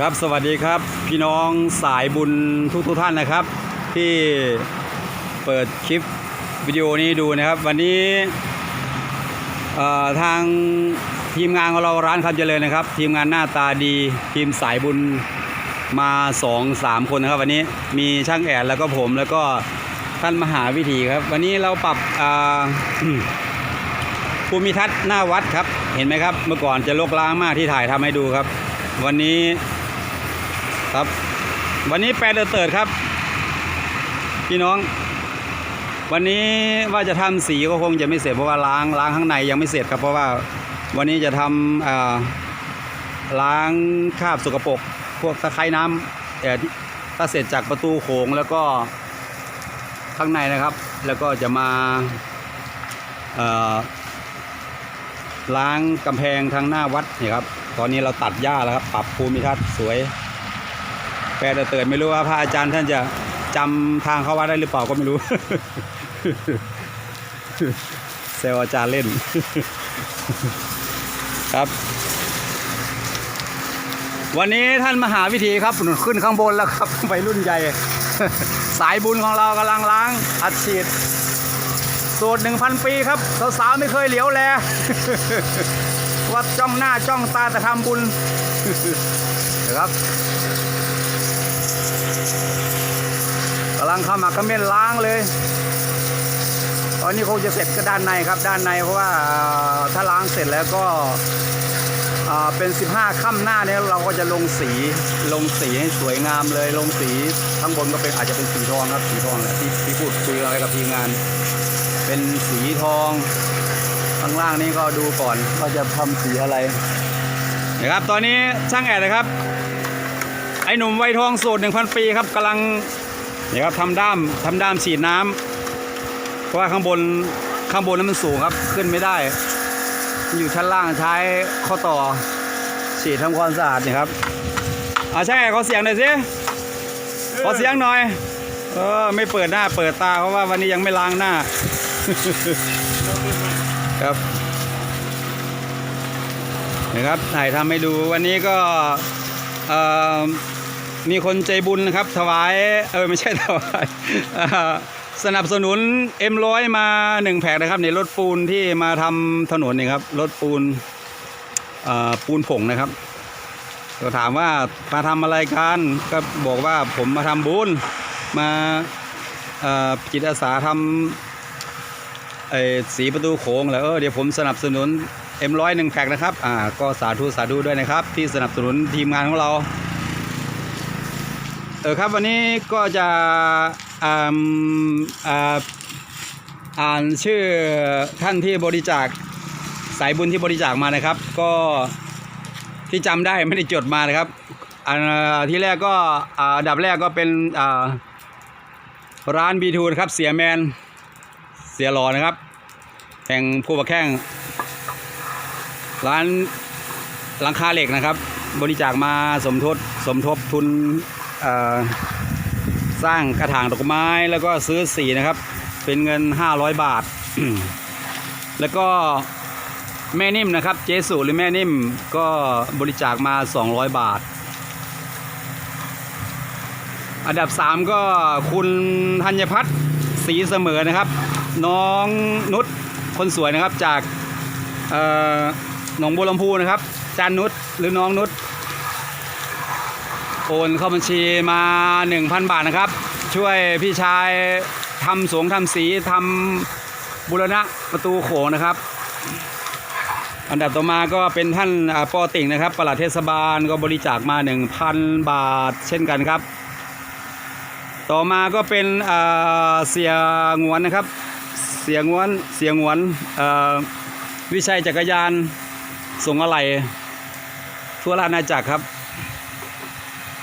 ครับสวัสดีครับพี่น้องสายบุญทุกทุกท่านนะครับ ที่เปิดคลิปวิดีโอนี้ดูนะครับ วันนี้ทางทีมงานของเราร้านคำเจริญนะครับ ทีมงานหน้าตาดีทีมสายบุญมาสองสามคนนะครับ วันนี้มีช่างแอดแล้วก็ผมแล้วก็ท่านมหาวิถีครับ วันนี้เราปรับภูมิทัศน์หน้าวัดครับ เห็นไหมครับ เมื่อก่อนจะลกล้างมากที่ถ่ายทำให้ดูครับวันนี้ ครับ วันนี้แปดเดือนเติดครับ พี่น้อง วันนี้ว่าจะทำสีก็คงจะไม่เสร็จเพราะว่าล้างล้างข้างในยังไม่เสร็จครับ เพราะว่าวันนี้จะทำล้างคราบสกปรกพวกตะไคร่น้ำเอ่อที่ถ้าเสร็จจากประตูโขงแล้วก็ข้างในนะครับ แล้วก็จะมาล้างกำแพงทางหน้าวัดนี่ครับ ตอนนี้เราตัดหญ้าแล้วครับ ปรับภูมิทัศน์สวย แปรเตือนไม่รู้ว่าพระอาจารย์ท่านจะจำทางเข้าวัดได้หรือเปล่าก็ไม่รู้เซลอาจารย์เล่น ครับ วันนี้ท่านมหาวิธีครับขึ้นข้างบนแล้วครับไปรุ่นใหญ่ สายบุญของเรากำลังล้างอัดฉีดสูตรหนึ่งพันปีครับ สาวๆไม่เคยเหลียวแลว่าจ้องหน้าจ้องตาแต่ทำบุญนะครับกำ ลังเข้ามาคอมเมนล้างเลย ตอนนี้คงจะเสร็จก็ด้านในครับด้านในเพราะว่าถ้าล้างเสร็จแล้วก็เป็น 15 ค่ำหน้าเนี้เราก็จะลงสีลงสีให้สวยงามเลย ลงสีข้างบนก็เป็นอาจจะเป็นสีทองครับสีทองแหละที่ที่พูดคุยอะไรกับทีมงาน เป็นสีทองข้างล่างนี้ก็ดูก่อนว่าจะทำสีอะไรนะครับตอนนี้ช่างแอดนะครับ ไอ้หนุ่มไวทองสูตร1,000 ปีครับกำลัง เนี่ครับทำด้ามทำด้ามฉีดน้ำเพราะว่าข้างบนข้างบนนั้นมันสูงครับ ขึ้นไม่ได้มันอยู่ชั้นล่างใช้ข้อต่อฉีดทำความสะอาดนี่ครับอาช่างแอดขอเสียงหน่อยสิขอเสียงหน่อยเออไม่เปิดหน้าเปิดตาเพราะว่าวันนี้ยังไม่ล้างหน้า ครับนะครับถ่ายทำให้ดูวันนี้ก็เอ่อ มีคนใจบุญนะครับ ถวายเออไม่ใช่ถวายสนับสนุน M100 มาหนึ่งแผงนะครับในรถปูนที่มาทำถนนนี่ครับรถปูนปูนผงนะครับก็ถามว่ามาทำอะไรกันก็บอกว่าผมมาทำบุญมาจิตอาสาทำไอ้สีประตูโค้งแล้วเออเดี๋ยวผมสนับสนุน M100 หนึ่งแพ็คนะครับอ่าก็สาธุสาธุด้วยนะครับ ที่สนับสนุนทีมงานของเรา เออครับวันนี้ก็จะอ่าอ่าอ่านชื่อท่านที่บริจาคสายบุญที่บริจาคมานะครับ ก็ที่จำได้ไม่ได้จดมานะครับอันที่แรกก็อ่าอันดับแรกก็เป็นอ่าร้านบีทูนะครับเสียแมนเสียหลอนะครับ แห่งผู้ประแข้งร้านหลังคาเหล็กนะครับ บริจาคมาสมทบสมทบทุน สร้างกระถางดอกไม้แล้วก็ซื้อสีนะครับ เป็นเงิน 500 บาท แล้วก็แม่นิ่มนะครับ เจสุหรือแม่นิ่มก็บริจาคมา 200 บาท อันดับ 3 ก็คุณธัญพัฒน์ศรีเสมอนะครับ น้องนุชคนสวยนะครับจากหนองบัวลำพูนะครับจานนุชหรือน้องนุช โอนเข้าบัญชีมา 1,000 บาทนะครับ ช่วยพี่ชายทำสวงทำสีทำบุรณะประตูโขงนะครับ อันดับต่อมาก็เป็นท่านปอติ่งนะครับประหลัดเทศบาลก็บริจาคมา 1,000 บาทเช่นกันครับ ต่อมาก็เป็นเสียงวนนะครับ เสียงวนเสียงวนวิชัยจักรยานส่งอะไรทั่วราชอาณาจักรครับ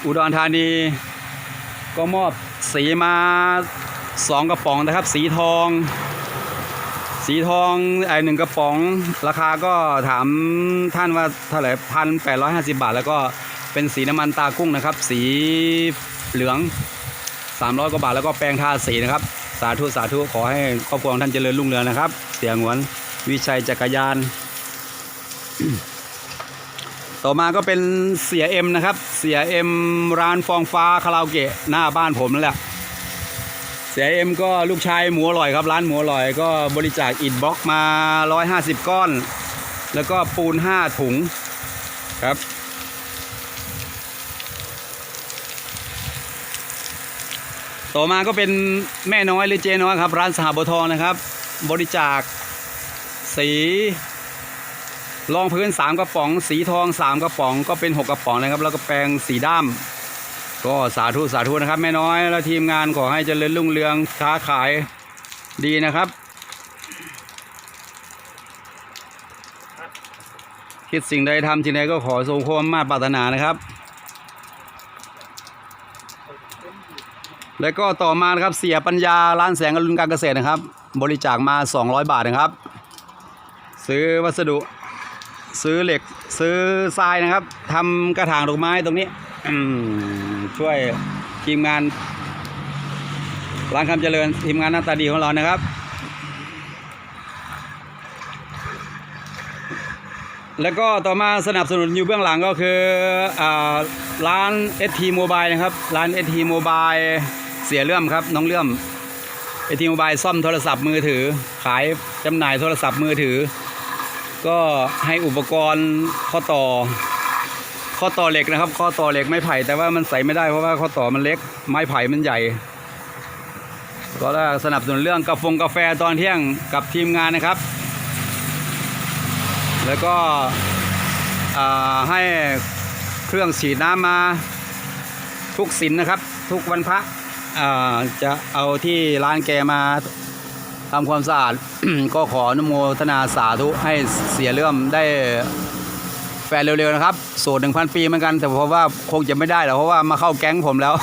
อุดรธานี ก็มอบสีมาสองกระป๋องนะครับ สีทอง สีทองไอหนึ่งกระป๋อง ราคาก็ถามท่านว่าเท่าไหร่พันแปดร้อยห้าสิบาท แล้วก็เป็นสีน้ำมันตากุ้งนะครับ สีเหลือง300กว่าบาท แล้วก็แปรงทาสีนะครับ สาธุสาธุขอให้ครอบครัวของท่านเจริญรุ่งเรืองนะครับ เสียงหวนวิชัยจักรยาน ต่อมาก็เป็นเสียเอ็มนะครับ เสียเอ็มร้านฟองฟ้าคาราโอเกะหน้าบ้านผมนั่นแหละ เสียเอ็มก็ลูกชายหมูอร่อยครับ ร้านหมูอร่อยก็บริจาคอิฐบล็อกมา 150 ก้อน แล้วก็ปูน 5 ถุงครับ ต่อมาก็เป็นแม่น้อยหรือเจน้อยครับ ร้านสหบทองนะครับ บริจาคสี รองพื้น 3 กระป๋อง สีทอง 3 กระป๋องก็เป็น 6 กระป๋องนะครับ แล้วก็แปรงสีด้ามก็สาธุสาธุนะครับแม่น้อยและทีมงานขอให้เจริญรุ่งเรืองค้าขายดีนะครับ คิดสิ่งใดทำสิ่งใดก็ขอสมความมาตรปรารถนานะครับ แล้วก็ต่อมานะครับเสียปัญญาร้านแสงอรุณการเกษตรนะครับ บริจาคมา 200 บาทนะครับ ซื้อวัสดุ ซื้อเหล็กซื้อทรายนะครับทำกระถางดอกไม้ตรงนี้ช่วยทีมงานร้านคำเจริญทีมงานหน้าตาดีของเรานะครับ แล้วก็ต่อมาสนับสนุนอยู่เบื้องหลังก็คืออร้าน ST Mobile นะครับ ร้าน ST Mobile เสียเลื่อมครับ น้องเลื่อม ST Mobile ซ่อมโทรศัพท์มือถือ ขายจำหน่ายโทรศัพท์มือถือ ก็ให้อุปกรณ์ข้อต่อ ข้อต่อเหล็กนะครับ ข้อต่อเหล็กไม้ไผ่แต่ว่ามันใส่ไม่ได้เพราะว่าข้อต่อมันเล็กไม้ไผ่มันใหญ่ก็ได้สนับสนุนเรื่องกาแฟกาแฟตอนเที่ยงกับทีมงานนะครับ แล้วก็ให้เครื่องฉีดน้ำมาทุกสินนะครับ ทุกวันพระจะเอาที่ร้านแกมา ทำความสะอาด ก็ขออนุโมทนาสาธุให้เสียเลื่อมได้แฟนเร็วๆนะครับโสดหนึ่งพันปีเหมือนกัน แต่เพราะว่าคงจะไม่ได้หรอกเพราะว่ามาเข้าแก๊งผมแล้ว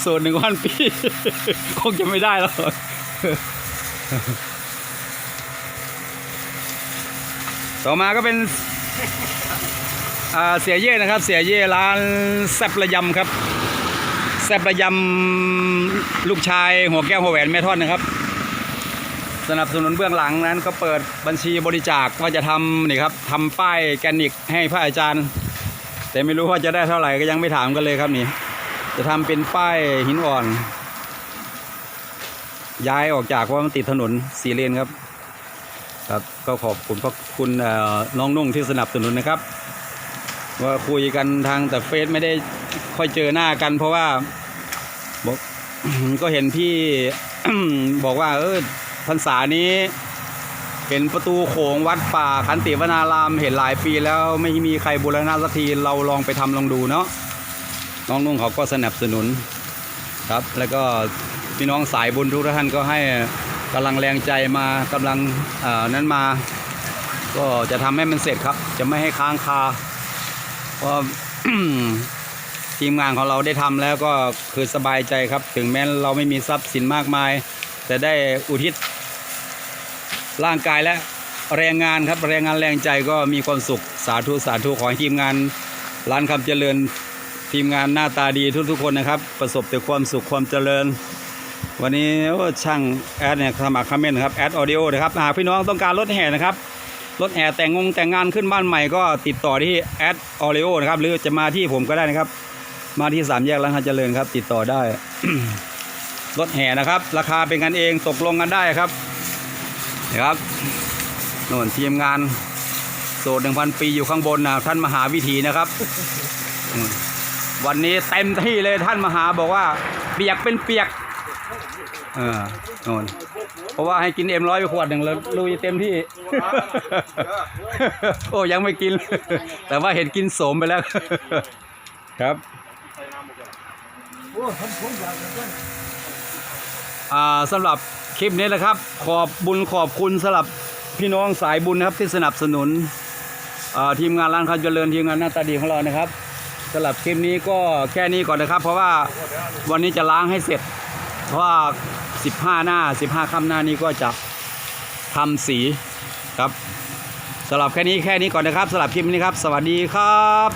โสดหนึ่งพันปี คงจะไม่ได้แล้วต่อมาก็เป็นเสียเย่นะครับ เสียเย่ร้านแซบระยำครับแซบระยำลูกชายหัวแก้วหัวแหวนแม่ทอนนะครับ สนับสนุนเบื้องหลังนั้นก็เปิดบัญชีบริจาคว่าจะทำนี่ครับทำป้ายแกนิกให้พระอาจารย์ แต่ไม่รู้ว่าจะได้เท่าไหร่ก็ยังไม่ถามกันเลยครับนี่ จะทำเป็นป้ายหินอ่อน ย้ายออกจากเพราะว่ามันติดถนนสีเลนครับ ครับก็ขอบคุณพระคุณเอ่อน้องนุ่งที่สนับสนุนนะครับ ว่าคุยกันทางแต่เฟซไม่ได้ค่อยเจอหน้ากัน เพราะว่าบอกก็เห็นพี่บอกว่าเออ พรรษานี้ เห็นประตูโขงวัดป่าขันติวนารามเห็นหลายปีแล้วไม่มีใครบูรณะสักทีเราลองไปทำลองดูเนาะน้องนุ่งเขาก็สนับสนุนครับ แล้วก็พี่น้องสายบุญทุกท่านก็ให้กำลังแรงใจมากำลังอ่อนั้นมา ก็จะทำให้มันเสร็จครับ จะไม่ให้ค้างคาเพราะทีมงานของเราได้ทำแล้วก็คือสบายใจครับ ถึงแม้เราไม่มีทรัพย์สินมากมาย แต่ได้อุทิศร่างกายและแรงงานครับแรงงานแรงใจก็มีความสุขสาธุสาธุขอให้ทีมงานร้านคำเจริญทีมงานหน้าตาดีทุกๆคนนะครับ ประสบแต่ความสุขความเจริญ วันนี้ช่างแอดเนี่ยสมัครคอมเมนต์ครับแอดออดิโอนะครับหากพี่น้องต้องการรถแห่นะครับรถแห่แต่งงงแต่งงานขึ้นบ้านใหม่ก็ติดต่อที่แอดออดิโอนะครับหรือจะมาที่ผมก็ได้นะครับ มาที่สามแยกร้านค้าเจริญครับ ติดต่อได้ รถแห่นะครับ ราคาเป็นกันเองตกลงกันได้ครับนะครับน่นทีมงานโสดหนึ่งพันปีอยู่ข้างบนนะท่านมหาวิถีนะครับ วันนี้เต็มที่เลยท่านมหาบอกว่า เปียกเป็นเปียกเออน่นเพราะว่าให้กินเอ็มร้อยไปขวดหนึ่งแล้วลุยเต็มที่ โอ้ยังไม่กิน แต่ว่าเห็นกินโสมไปแล้ว ครับอ่า สำหรับคลิปนี้นะครับ ขอบบุญขอบคุณสำหรับพี่น้องสายบุญนะครับที่สนับสนุนทีมงานร้านค้าเจริญทีมงานหน้าตาดีของเรานะครับสำหรับคลิปนี้ก็แค่นี้ก่อนนะครับ เพราะว่าวันนี้จะล้างให้เสร็จ เพราะว่า 15 หน้า 15ค่ำหน้านี้ก็จะทำสีครับสำหรับแค่นี้แค่นี้ก่อนนะครับสำหรับคลิปนี้ครับ สวัสดีครับ